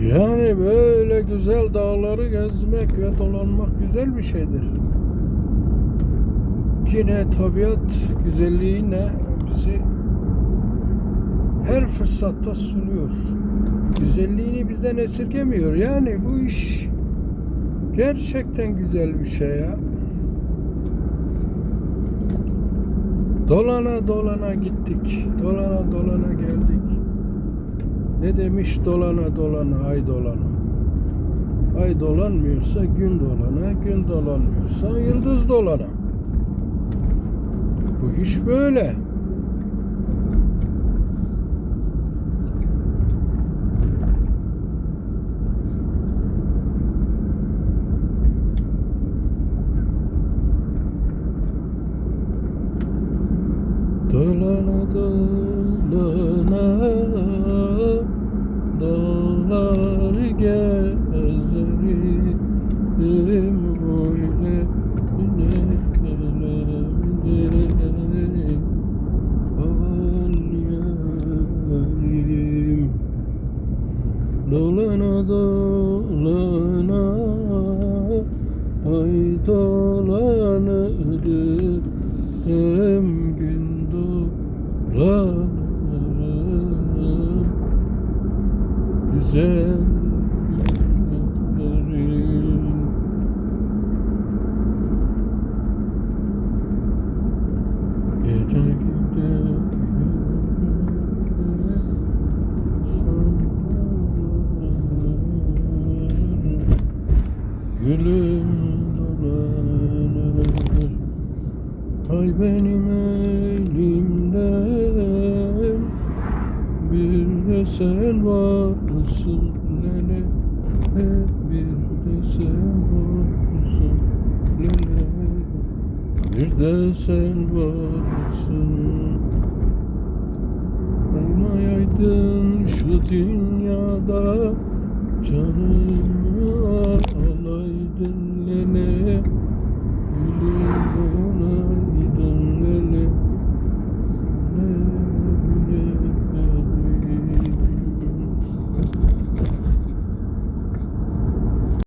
Yani böyle güzel dağları gezmek ve dolanmak güzel bir şeydir. Yine tabiat güzelliğine bizi her fırsatta sunuyor. Güzelliğini bizden esirgemiyor. Yani bu iş gerçekten güzel bir şey ya. Dolana dolana gittik. Dolana dolana geldik. Ne demiş dolana dolana ay dolana. Ay dolanmıyorsa gün dolana, gün dolanmıyorsa yıldız dolana. Bu iş böyle. Dolana dolana gezerim öyle bile bile Aval yarim Dolana dolana Ay dolanırım gün dolanırım. Güzel Gülüm dolanır Ay benim elimden Bir de sen varsın lele Bir de sen varsın lele Bir de sen varsın Olmayaydın şu dünyada Canımı